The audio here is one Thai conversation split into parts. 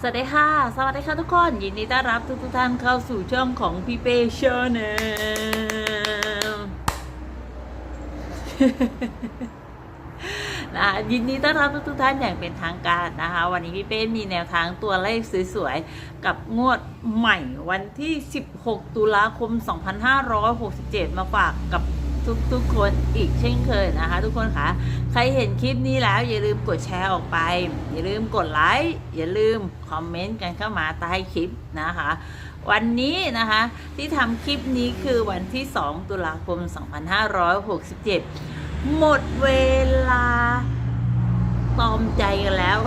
สวัสดีค่ะ สวัสดีค่ะทุกคน ยินดีต้อนรับทุกทุกท่านเข้าสู่ช่องของพี่เป้ชาแนลนะยินดีต้อนรับทุกทุกท่านอย่างเป็นทางการนะคะ วันนี้พี่เป้มีแนวทางตัวเลขสวยๆ กับงวดใหม่วันที่ 16 ตุลาคม 2567 มาฝากกับ ทุกๆคนอีกเช่นเคยนะคะ ทุกคนคะใครเห็นคลิปนี้แล้วอย่าลืมกดแชร์ออกไป อย่าลืมกดไลค์อย่าลืมคอมเมนต์กันเข้ามาใต้คลิปนะคะ วันนี้นะคะที่ทำคลิปนี้คือวันที่ 2 ตุลาคม 2567 หมดเวลาตอมใจกันแล้ว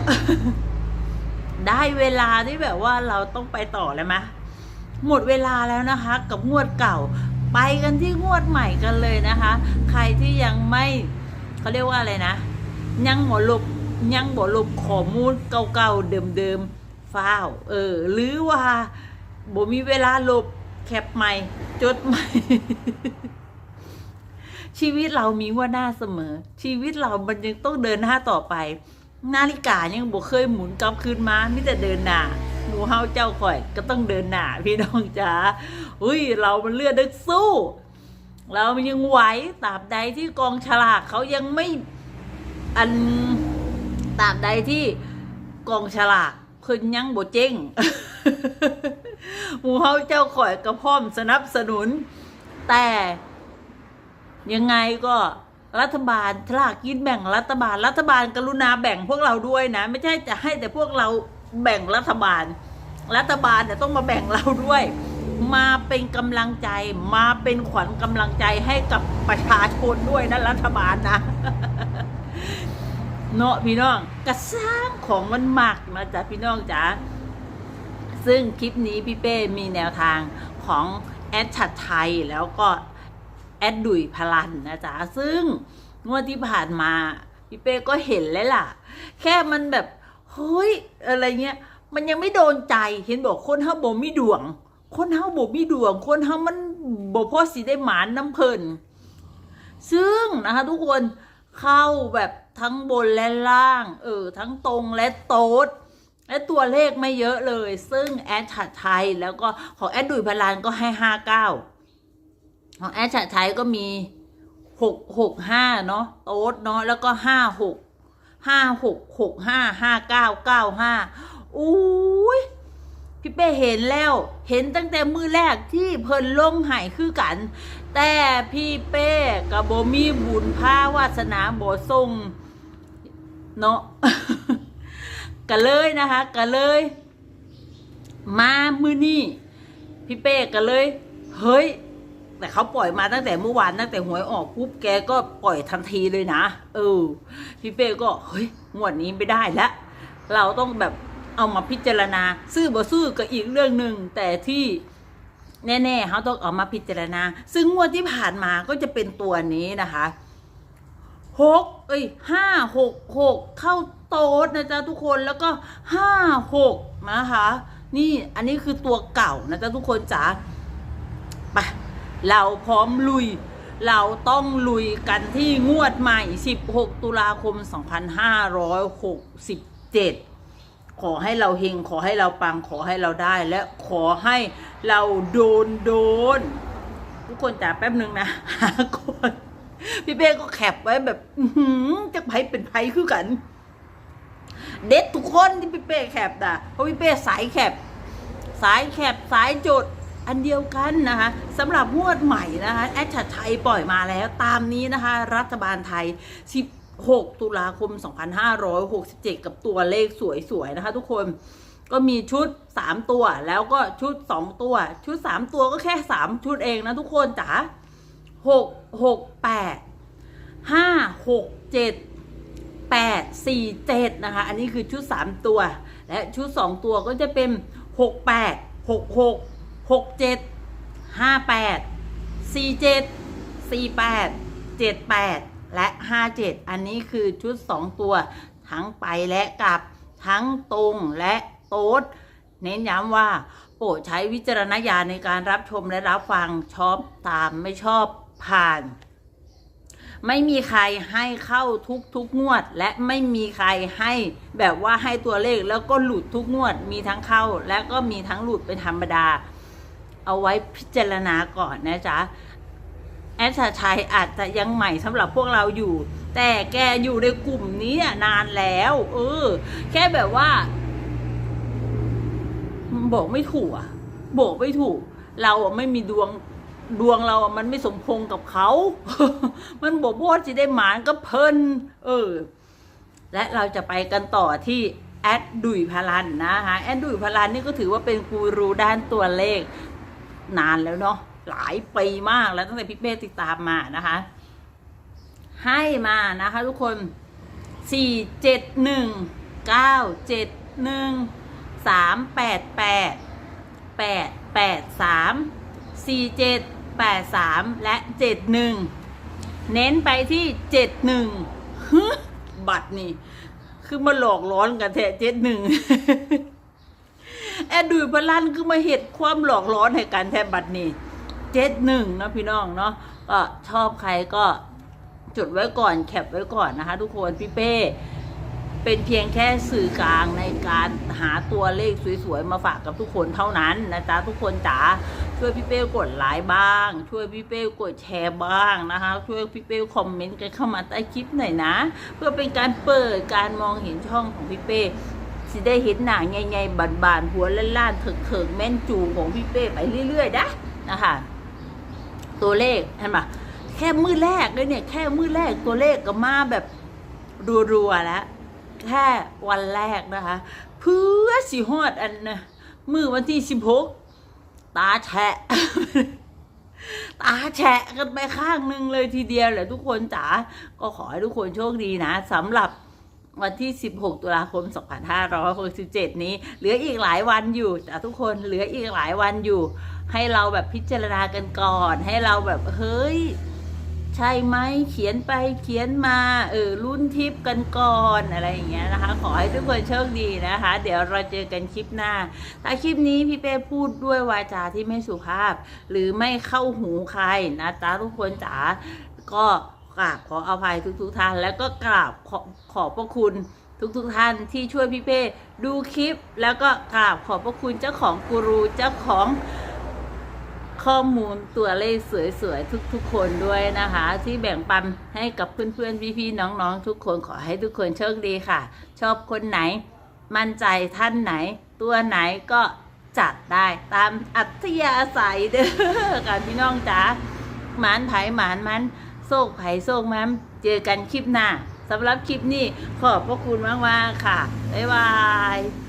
ได้เวลาที่แบบว่าเราต้องไปต่อแล้วไหมหมดเวลาแล้วนะคะ กับงวดเก่า ไปกันที่งวดใหม่กันเลยนะคะ ใครที่ยังไม่เขาเรียกว่าอะไรนะ ยังหมดลบยังหมดลบข้อมูลเก่าๆเดิมๆฟ้าวเออหรือว่าบ่มีเวลาลบแคปใหม่ จดใหม่ ชีวิตเรามีว่าหน้าเสมอ ชีวิตเรามันยังต้องเดินหน้าต่อไป นาฬิกายังบ่เคยหมุนกลับคืนมามิแต่เดินหน้า หมูเฮาเจ้าข่อย ก็ต้องเดินหน้าพี่น้องจ๋าอุ้ยเรามันเลือดดึกสู้ เรามันยังไหวตราบใดที่กองฉลากเขายังไม่อันตราบใดที่กองฉลากเพิ่นยังบ่เจ๊งหมูเฮาเจ้าข่อยก็พร้อมสนับสนุน แต่ยังไงก็รัฐบาลฉลากกินแบ่งรัฐบาล รัฐบาลกรุณาแบ่งพวกเราด้วยนะ ไม่ใช่จะให้แต่พวกเราแบ่งรัฐบาล รัฐบาลเนี่ยต้องมาแบ่งเราด้วย มาเป็นกำลังใจ มาเป็นขวัญกำลังใจให้กับประชาชนด้วยนะรัฐบาลนะเนาะพี่น้องกระสร้างของมันมากนะจ๊ะพี่น้องจ๋าซึ่งคลิปนี้พี่เป้มีแนวทางของแอดชัดไทยแล้วก็แอดดุยพลันนะจ๊ะซึ่งงวดที่ผ่านมาพี่เป้ก็เห็นเลยล่ะ แค่มันแบบเฮ้ยอะไรเงี้ย มันยังไม่โดนใจเห็นบอกคนเฮาบ่มีดวง คนเฮาบ่มีดวง คนเฮามันบ่พอสิได้หมานน้ำเพลินซึ่งนะคะทุกคนเข้าแบบทั้งบนและล่าง เออ ทั้งตรงและโต๊ดและตัวเลขไม่เยอะเลย ซึ่งแอดชัดไทยแล้วก็ของแอดดุยพลานก็ให้ห้าเก้าของแอดชัดไทยก็มีหกหกห้าเนาะโต๊ดเนาะแล้วก็ห้าหกห้าหกหกห้าห้าเก้าเก้าห้า อุ้ยพี่เป้เห็นแล้ว เห็นตั้งแต่มือแรกที่เพิ่นลงไห้คือกัน แต่พี่เป้กับโบมีบุญพาวาสนาโบทรงเนาะกันเลยนะคะกันเลย มามือนี่พี่เป้กันเลย เฮ้ย แต่เขาปล่อยมาตั้งแต่เมื่อวานตั้งแต่หวยออกปุ๊บแกก็ปล่อยทันทีเลยนะเออพี่เป้ก็เฮ้ยงวดนี้ไม่ได้แล้วเราต้องแบบ เอามาพิจารณา ซื้อบ่ซื้อก็อีกเรื่องหนึ่งแต่ที่แน่ๆเขาต้องเอามาพิจารณา ซึ่งงวดที่ผ่านมาก็จะเป็นตัวนี้นะคะหกเอ้ยห้าหกหกเข้าโต๊ดนะจ๊ะทุกคนแล้วก็ห้าหกนะคะนี่อันนี้คือตัวเก่านะจ๊ะทุกคนจ๋าไปเราพร้อมลุย เราต้องลุยกันที่งวดใหม่ 16 ตุลาคม 2567 ขอให้เราเฮงขอให้เราปังขอให้เราได้ และขอให้เราโดนโดน ทุกคนจ๋าแป๊บหนึ่งนะหาคนพี่เป้ก็แคปไว้แบบหือจะไผเป็นไผคือกัน เด็ดทุกคนที่พี่เป้แคปนะเพราะพี่เป้สายแคปสายแคปสายจดอันเดียวกันนะคะสำหรับงวดใหม่นะคะแอดชัดไทยปล่อยมาแล้วตามนี้นะคะ รัฐบาลไทย 6 ตุลาคม 2567 กับตัวเลขสวยๆ นะคะทุกคนก็มีชุด 3 ตัวแล้วก็ชุด 2 ตัว ชุด 3 ตัวก็แค่ 3 ชุดเองนะทุกคนจ๋า6 6 8 5 6 7 8 4 7นะคะ อันนี้คือชุด 3 ตัว และชุด 2 ตัวก็จะเป็น6 8 6 6 6 7 5 8 4 7 4 8 7 8แและ 5 7 อันนี้คือชุด 2 ตัว ทั้งไปและกลับทั้งตรงและโต๊ด เน้นย้ำว่า โปรดใช้วิจารณญาณในการรับชมและรับฟังชอบตามไม่ชอบผ่าน ไม่มีใครให้เข้าทุกทุกงวด และไม่มีใครให้แบบว่าให้ตัวเลขแล้วก็หลุดทุกงวด มีทั้งเข้าและก็มีทั้งหลุดเป็นธรรมดา เอาไว้พิจารณาก่อนนะจ๊ะ แอดชาชัยอาจจะยังใหม่สำหรับพวกเราอยู่ แต่แกอยู่ในกลุ่มนี้นานแล้ว เออ แค่แบบว่า บอกไม่ถูกอะบอกไม่ถูก เราไม่มีดวงดวงเราอะมันไม่สมพงกับเขา มันบอกว่าจะได้หมานก็เพลิน เออ และเราจะไปกันต่อที่แอดดุยพลันนะคะแอดดุยพลันนี่ก็ถือว่าเป็นกูรูด้านตัวเลขนานแล้วเนาะ หลายปีมากแล้วตั้งแต่พี่เป้ติดตามมานะคะ ให้มานะคะทุกคนสี่เจ็ดหนึ่งเก้าเจ็ดหนึ่งสามแปดแปดแปดแปดสามสี่เจ็ดแปดสามและเจ็ดหนึ่งเน้นไปที่เจ็ดหนึ่งบัตรนี่ คือมาหลอกล้อนกันแท้เจ็ดหนึ่งแอดดูพลันคือมาเหตุความหลอกล้อนให้กันแทบบัดนี้ เจ็ดหนึ่งนะพี่น้องเนาะก็ชอบใครก็จดไว้ก่อนแคปไว้ก่อนนะคะ ทุกคนพี่เป้เป็นเพียงแค่สื่อกลางในการหาตัวเลขสวยๆ มาฝากกับทุกคนเท่านั้นนะจ๊ะทุกคนจ๋าช่วยพี่เป้กดไลค์บ้าง ช่วยพี่เป้กดแชร์บ้างนะคะ ช่วยพี่เป้คอมเมนต์กันเข้ามาใต้คลิปหน่อยนะ เพื่อเป็นการเปิดการมองเห็นช่องของพี่เป้สิได้เห็นหนังใหญ่ๆบานๆหัวล้านๆเถิกๆแม่นจูงของพี่เป้ไปเรื่อยๆนะนะคะ ตัวเลขเห็นปะแค่มือแรกเลยเนี่ย แค่มือแรกตัวเลขก็มาแบบรัวๆแล้ว แค่วันแรกนะคะ เพื่อสิฮอดอันนะมือวันที่สิบหกตาแฉะตาแฉะกันไปข้างหนึ่งเลยทีเดียวแหละทุกคนจ๋าก็ขอให้ทุกคนโชคดีนะสำหรับ วันที่ 16 ตุลาคม 2567 นี้ เหลืออีกหลายวันอยู่แต่ทุกคนเหลืออีกหลายวันอยู่ ให้เราแบบพิจารณากันก่อน ให้เราแบบเฮ้ย ใช่ไหมเขียนไปเขียนมาเออรุ่นทิปกันก่อนอะไรอย่างเงี้ยนะคะ ขอให้ทุกคนโชคดีนะคะ เดี๋ยวเราเจอกันคลิปหน้า ถ้าคลิปนี้พี่เป้พูดด้วยวาจาที่ไม่สุภาพ หรือไม่เข้าหูใครนะจ๊ะทุกคนจ๋าก็ กราบขออภัยทุกๆท่าน แล้วก็กราบขอขอบพระคุณทุกๆท่านที่ช่วยพี่เป้ดูคลิป แล้วก็กราบขอบพระคุณเจ้าของกูรูเจ้าของข้อมูลตัวเลขสวยๆ ทุกๆ คนด้วยนะคะ ที่แบ่งปันให้กับเพื่อนๆ พี่ๆ น้องๆ ทุกคนขอให้ทุกคนโชคดีค่ะ ชอบคนไหน มั่นใจท่านไหน ตัวไหนก็จัดได้ตามอัธยาศัยเด้อกันพี่น้องจ๋าหมานไผ่หมานมัน โศกไผ่โศกมันเจอกันคลิปหน้าสำหรับคลิปนี้ขอบพระคุณมากๆค่ะ บ๊ายบาย